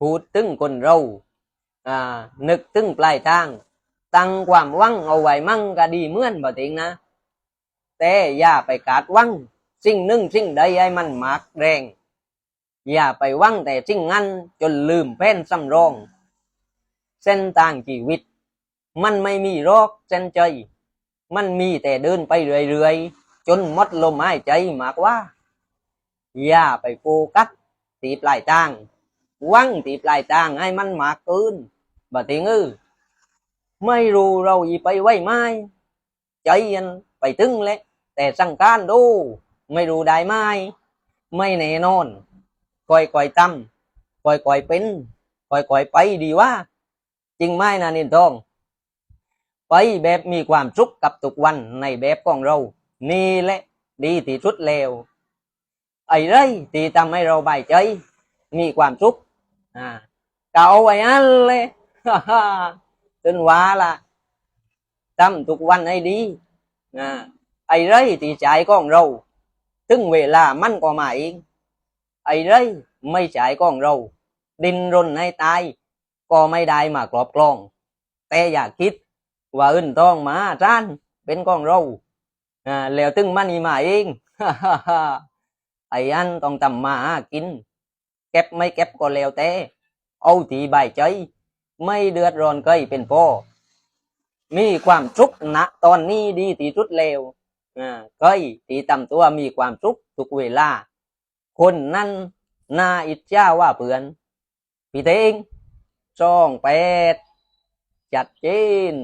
พูดถึงคนเราอ่านึกถึงปลายทาง ตั้งความหวังเอาไว้มั่งก็ดีเหมือนบ่ติงนะ แต่อย่าไปกาดหวังสิ่งหนึ่งสิ่งใดให้มันมากแรง อย่าไปหวังแต่สิ่งนั้นจนลืมแผนสำรอง เส้นทางชีวิต มันไม่มีโรอกเส้นใจ มันมีแต่เดินไปเรื่อยๆจนมดลมหายใจมากว่า อย่าไปโฟกัสตีปลายทาง วังตีปลายทางให้มันมากเกินบ่ติงเออไม่รู้เราอีไปไหวไหมใจยันไปถึงเลยแต่สังการดู ไม่รู้ได้ไหมไม่แน่นอนคอยคอยตั้มคอยคอยเป็นคอยคอยไปดีว่า จริงไหมนะนินทอง ไปแบบมีความสุขกับทุกวันในแบบของเรา นี่แหละดีที่สุดแล้วไอ้ไรที่ทำให้เราบายใจ มีความสุข อ่าเก่าไว้อันเลยจนว่าละทำทุกวันให้ดีอ่าไอ้ไรที่ใจของเรา ถึงเวลามันก็มาเองไอ้ไรไม่ใจของเรา ดินรนให้ตาย ก็ไม่ได้มากรอบกลอง แต่อย่าคิดว่าอื่นต้องมาจ้านเป็นของเราอ่าแล้วถึงมันนี่มาเองไอ้อันต้องทำมากิน เก็บไม่เก็บก็แล้วแต่เอาที่ใบายใจ ไม่เดือดร้อนใครเป็นพ่อมีความสุขณตอนนี้ดีที่สุดแล้วอ่าใครที่ทำตัวมีความสุขทุกเวลา คนนั้นน่าอิจฉาว่าเพื่อนพี่เตงสองแปดจัดเจน